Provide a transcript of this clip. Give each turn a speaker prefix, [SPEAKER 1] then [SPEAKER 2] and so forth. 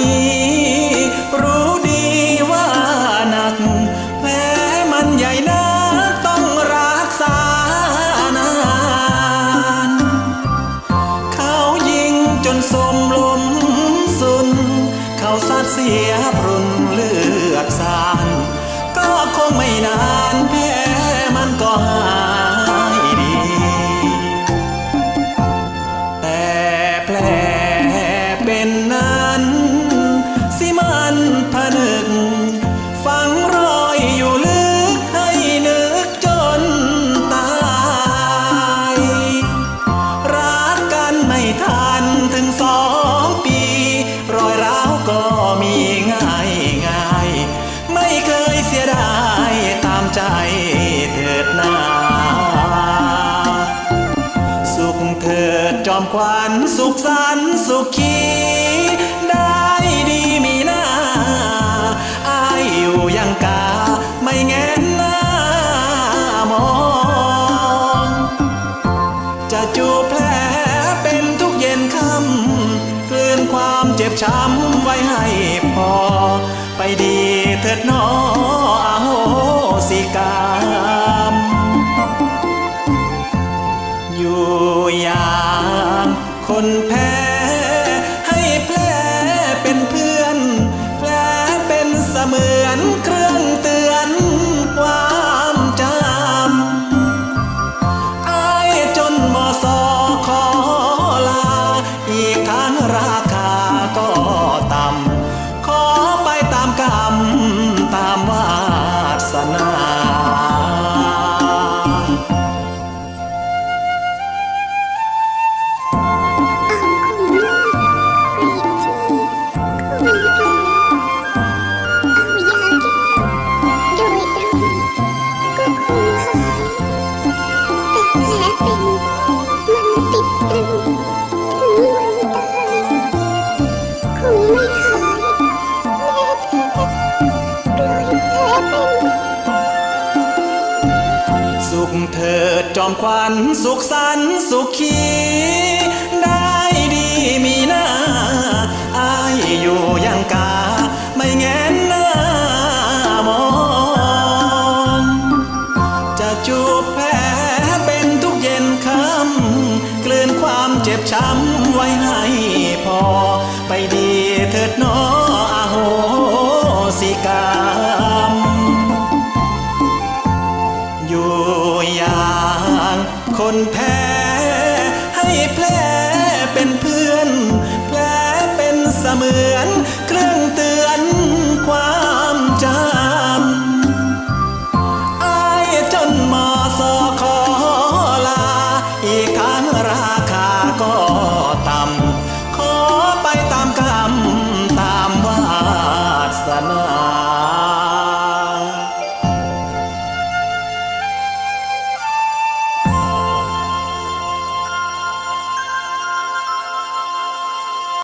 [SPEAKER 1] นี้ รู้ดีว่าหนักแผลมันใหญ่นักต้องรักษานาน เขายิงจนสมลมสุน เขาสาดเสียพรุนเลือดสาน ก็คงไม่นาน ดจอมขวัญสุขสันสุขีได้ดีมีหน้าอายอยู่ยังกาไม่แงนหน้ามอง จะจูบแผลเป็นทุกเย็นค่ำกลืนความเจ็บช้ำไว้ให้พอ ไปดีเถิดนออาโหสิกร สุขเถิดจอมขวัญสุขสันสุขีได้ดีมีหน้าอายอยู่ยังกา ไม่แงนหน้ามอง จะจูบแผลเป็นทุกเย็นค่ำกลืนความเจ็บช้ำไว้ให้พอ อยู่อย่างคนแพ้ ให้แผลเป็นเพื่อน แผลเป็นเสมือน เครื่องเตือนความ